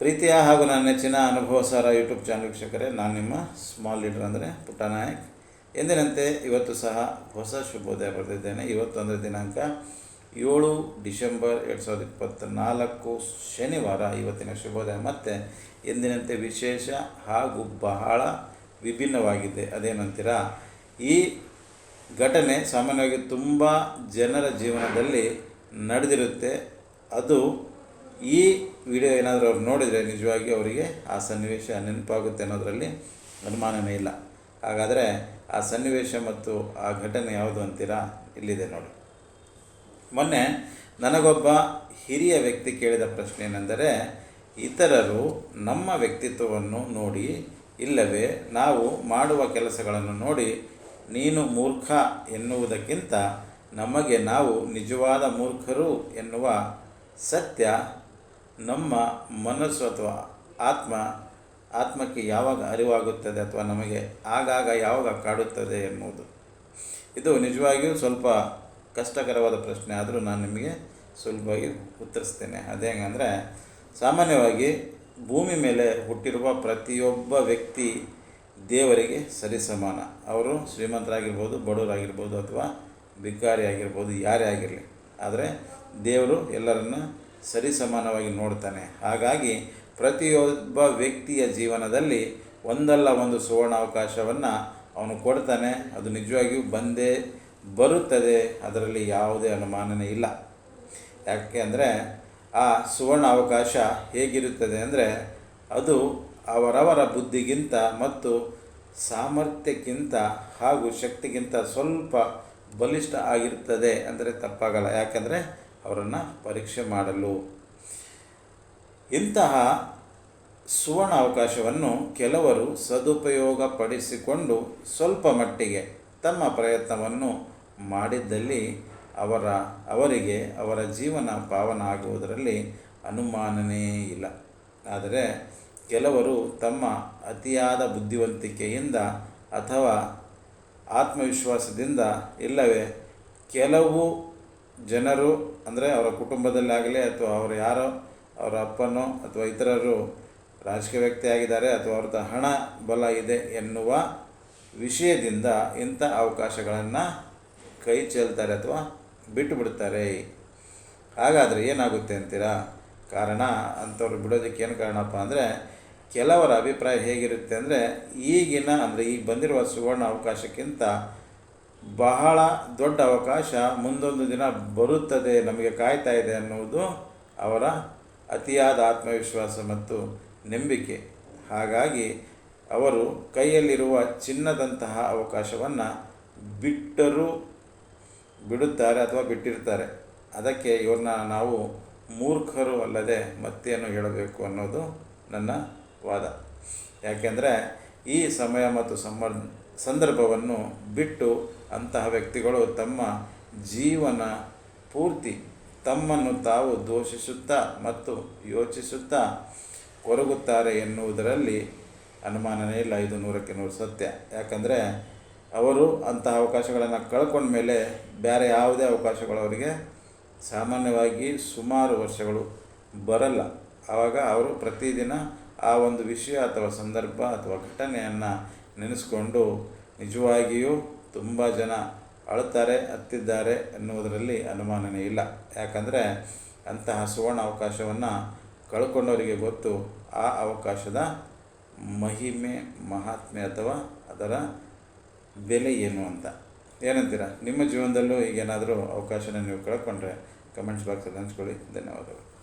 ಪ್ರೀತಿಯ ಹಾಗೂ ನನ್ನ ನೆಚ್ಚಿನ ಅನುಭವ ಸಾರ ಯೂಟ್ಯೂಬ್ ಚಾನಲ್ ವೀಕ್ಷಕರೇ, ನಾನು ನಿಮ್ಮ ಸ್ಮಾಲ್ ಲೀಡರ್ ಅಂದರೆ ಪುಟ್ಟ ನಾಯಕ್. ಎಂದಿನಂತೆ ಇವತ್ತು ಸಹ ಹೊಸ ಶುಭೋದಯ ಬರೆದಿದ್ದೇನೆ ಇವತ್ತೊಂದರ ದಿನಾಂಕ ಏಳು ಡಿಸೆಂಬರ್ ಎರಡು ಸಾವಿರದ ಇಪ್ಪತ್ತ್ನಾಲ್ಕು ಶನಿವಾರ ಇವತ್ತಿನ ಶುಭೋದಯ. ಮತ್ತು ಎಂದಿನಂತೆ ವಿಶೇಷ ಹಾಗೂ ಬಹಳ ವಿಭಿನ್ನವಾಗಿದೆ. ಅದೇನಂತೀರಾ? ಈ ಘಟನೆ ಸಾಮಾನ್ಯವಾಗಿ ತುಂಬ ಜನರ ಜೀವನದಲ್ಲಿ ನಡೆದಿರುತ್ತೆ. ಅದು ಈ ವಿಡಿಯೋ ಏನಾದರೂ ಅವ್ರು ನೋಡಿದರೆ ನಿಜವಾಗಿ ಅವರಿಗೆ ಆ ಸನ್ನಿವೇಶ ನೆನಪಾಗುತ್ತೆ ಅನ್ನೋದರಲ್ಲಿ ಅನುಮಾನವೇ ಇಲ್ಲ. ಹಾಗಾದರೆ ಆ ಸನ್ನಿವೇಶ ಮತ್ತು ಆ ಘಟನೆ ಯಾವುದು ಅಂತೀರಾ? ಇಲ್ಲಿದೆ ನೋಡಿ. ಮೊನ್ನೆ ನನಗೊಬ್ಬ ಹಿರಿಯ ವ್ಯಕ್ತಿ ಕೇಳಿದ ಪ್ರಶ್ನೆ ಏನೆಂದರೆ, ಇತರರು ನಮ್ಮ ವ್ಯಕ್ತಿತ್ವವನ್ನು ನೋಡಿ, ಇಲ್ಲವೇ ನಾವು ಮಾಡುವ ಕೆಲಸಗಳನ್ನು ನೋಡಿ, ನೀನು ಮೂರ್ಖ ಎನ್ನುವುದಕ್ಕಿಂತ ನಮಗೆ ನಾವು ನಿಜವಾದ ಮೂರ್ಖರು ಎನ್ನುವ ಸತ್ಯ ನಮ್ಮ ಮನಸ್ಸು ಅಥವಾ ಆತ್ಮ, ಆತ್ಮಕ್ಕೆ ಯಾವಾಗ ಅರಿವಾಗುತ್ತದೆ ಅಥವಾ ನಮಗೆ ಆಗಾಗ ಯಾವಾಗ ಕಾಡುತ್ತದೆ ಎನ್ನುವುದು. ಇದು ನಿಜವಾಗಿಯೂ ಸ್ವಲ್ಪ ಕಷ್ಟಕರವಾದ ಪ್ರಶ್ನೆ. ಆದರೂ ನಾನು ನಿಮಗೆ ಸುಲಭವಾಗಿ ಉತ್ತರಿಸ್ತೇನೆ. ಅದೇ ಹೆಂಗಂದರೆ, ಸಾಮಾನ್ಯವಾಗಿ ಭೂಮಿ ಮೇಲೆ ಹುಟ್ಟಿರುವ ಪ್ರತಿಯೊಬ್ಬ ವ್ಯಕ್ತಿ ದೇವರಿಗೆ ಸರಿಸಮಾನ. ಅವರು ಶ್ರೀಮಂತರಾಗಿರ್ಬೋದು, ಬಡವರಾಗಿರ್ಬೋದು ಅಥವಾ ಭಿಕಾರಿ ಆಗಿರ್ಬೋದು ಯಾರೇ ಆಗಿರಲಿ. ಆದರೆ ದೇವರು ಎಲ್ಲರನ್ನ ಸರಿಸಮಾನವಾಗಿ ನೋಡ್ತಾನೆ. ಹಾಗಾಗಿ ಪ್ರತಿಯೊಬ್ಬ ವ್ಯಕ್ತಿಯ ಜೀವನದಲ್ಲಿ ಒಂದಲ್ಲ ಒಂದು ಸುವರ್ಣ ಅವಕಾಶವನ್ನು ಅವನು ಕೊಡ್ತಾನೆ. ಅದು ನಿಜವಾಗಿಯೂ ಬಂದೇ ಬರುತ್ತದೆ. ಅದರಲ್ಲಿ ಯಾವುದೇ ಅನುಮಾನನೇ ಇಲ್ಲ. ಯಾಕೆ ಅಂದರೆ ಆ ಸುವರ್ಣ ಅವಕಾಶ ಹೇಗಿರುತ್ತದೆ ಅಂದರೆ ಅದು ಅವರವರ ಬುದ್ಧಿಗಿಂತ ಮತ್ತು ಸಾಮರ್ಥ್ಯಕ್ಕಿಂತ ಹಾಗೂ ಶಕ್ತಿಗಿಂತ ಸ್ವಲ್ಪ ಬಲಿಷ್ಠ ಆಗಿರ್ತದೆ ಅಂದರೆ ತಪ್ಪಾಗಲ್ಲ. ಯಾಕೆಂದರೆ ಅವರನ್ನು ಪರೀಕ್ಷೆ ಮಾಡಲು. ಇಂತಹ ಸುವರ್ಣ ಅವಕಾಶವನ್ನು ಕೆಲವರು ಸದುಪಯೋಗಪಡಿಸಿಕೊಂಡು ಸ್ವಲ್ಪ ಮಟ್ಟಿಗೆ ತಮ್ಮ ಪ್ರಯತ್ನವನ್ನು ಮಾಡಿದ್ದಲ್ಲಿ ಅವರ, ಅವರಿಗೆ ಅವರ ಜೀವನ ಪಾವನ ಆಗುವುದರಲ್ಲಿ ಅನುಮಾನನೇ ಇಲ್ಲ. ಆದರೆ ಕೆಲವರು ತಮ್ಮ ಅತಿಯಾದ ಬುದ್ಧಿವಂತಿಕೆಯಿಂದ ಅಥವಾ ಆತ್ಮವಿಶ್ವಾಸದಿಂದ ಇಲ್ಲವೇ, ಕೆಲವು ಜನರು ಅಂದರೆ ಅವರ ಕುಟುಂಬದಲ್ಲಾಗಲಿ ಅಥವಾ ಅವರು ಯಾರೋ ಅವರ ಅಪ್ಪನೋ ಅಥವಾ ಇತರರು ರಾಜಕೀಯ ವ್ಯಕ್ತಿ ಆಗಿದ್ದಾರೆ ಅಥವಾ ಅವ್ರದ್ದು ಹಣ ಬಲ ಇದೆ ಎನ್ನುವ ವಿಷಯದಿಂದ ಇಂಥ ಅವಕಾಶಗಳನ್ನು ಕೈ ಚೆಲ್ತಾರೆ ಅಥವಾ ಬಿಟ್ಟು ಬಿಡ್ತಾರೆ. ಹಾಗಾದರೆ ಏನಾಗುತ್ತೆ ಅಂತೀರಾ? ಕಾರಣ ಅಂಥವ್ರು ಬಿಡೋದಕ್ಕೆ ಏನು ಕಾರಣಪ್ಪ ಅಂದರೆ ಕೆಲವರ ಅಭಿಪ್ರಾಯ ಹೇಗಿರುತ್ತೆ ಅಂದರೆ ಈಗಿನ ಅಂದರೆ ಈಗ ಬಂದಿರುವ ಸುವರ್ಣ ಅವಕಾಶಕ್ಕಿಂತ ಬಹಳ ದೊಡ್ಡ ಅವಕಾಶ, ಮುಂದೊಂದು ದಿನ ಬರುತ್ತದೆ, ನಮಗೆ ಕಾಯ್ತಾ ಇದೆ ಅನ್ನುವುದು ಅವರ ಅತಿಯಾದ ಆತ್ಮವಿಶ್ವಾಸ ಮತ್ತು ನಂಬಿಕೆ. ಹಾಗಾಗಿ ಅವರು ಕೈಯಲ್ಲಿರುವ ಚಿನ್ನದಂತಹ ಅವಕಾಶವನ್ನು ಬಿಟ್ಟರೂ ಬಿಡುತ್ತಾರೆ ಅಥವಾ ಬಿಟ್ಟಿರ್ತಾರೆ. ಅದಕ್ಕೆ ಇವ್ರನ್ನ ನಾವು ಮೂರ್ಖರು ಅಲ್ಲದೆ ಮತ್ತೇನು ಹೇಳಬೇಕು ಅನ್ನೋದು ನನ್ನ ವಾದ. ಯಾಕೆಂದರೆ ಈ ಸಮಯ ಮತ್ತು ಸಮರ್ ಸಂದರ್ಭವನ್ನು ಬಿಟ್ಟು ಅಂತಹ ವ್ಯಕ್ತಿಗಳು ತಮ್ಮ ಜೀವನ ಪೂರ್ತಿ ತಮ್ಮನ್ನು ತಾವು ದೋಷಿಸುತ್ತಾ ಮತ್ತು ಯೋಚಿಸುತ್ತಾ ಕೊರಗುತ್ತಾರೆ ಎನ್ನುವುದರಲ್ಲಿ ಅನುಮಾನನೇ ಇಲ್ಲ. ಇದು ನೂರಕ್ಕೆ ನೂರು ಸತ್ಯ. ಯಾಕಂದರೆ ಅವರು ಅಂತಹ ಅವಕಾಶಗಳನ್ನು ಕಳ್ಕೊಂಡ ಮೇಲೆ ಬೇರೆ ಯಾವುದೇ ಅವಕಾಶಗಳು ಅವರಿಗೆ ಸಾಮಾನ್ಯವಾಗಿ ಸುಮಾರು ವರ್ಷಗಳು ಬರಲ್ಲ. ಆವಾಗ ಅವರು ಪ್ರತಿದಿನ ಆ ಒಂದು ವಿಷಯ ಅಥವಾ ಸಂದರ್ಭ ಅಥವಾ ಘಟನೆಯನ್ನು ನೆನೆಸ್ಕೊಂಡು ನಿಜವಾಗಿಯೂ ತುಂಬ ಜನ ಅಳುತ್ತಾರೆ, ಅತ್ತಿದ್ದಾರೆ ಎನ್ನುವುದರಲ್ಲಿ ಅನುಮಾನನೇ ಇಲ್ಲ. ಯಾಕಂದರೆ ಅಂತಹ ಸುವರ್ಣ ಅವಕಾಶವನ್ನು ಕಳ್ಕೊಂಡವರಿಗೆ ಗೊತ್ತು. ಆ ಅವಕಾಶದ ಮಹಿಮೆ ಮಹಾತ್ಮೆ ಅಥವಾ ಅದರ ಬೆಲೆ ಏನು ಅಂತ. ಏನಂತೀರ? ನಿಮ್ಮ ಜೀವನದಲ್ಲೂ ಈಗೇನಾದರೂ ಅವಕಾಶನ ನೀವು ಕಳ್ಕೊಂಡ್ರೆ ಕಮೆಂಟ್ಸ್ ಬಾಕ್ಸಲ್ಲಿ ಹಂಚ್ಕೊಳ್ಳಿ. ಧನ್ಯವಾದಗಳು.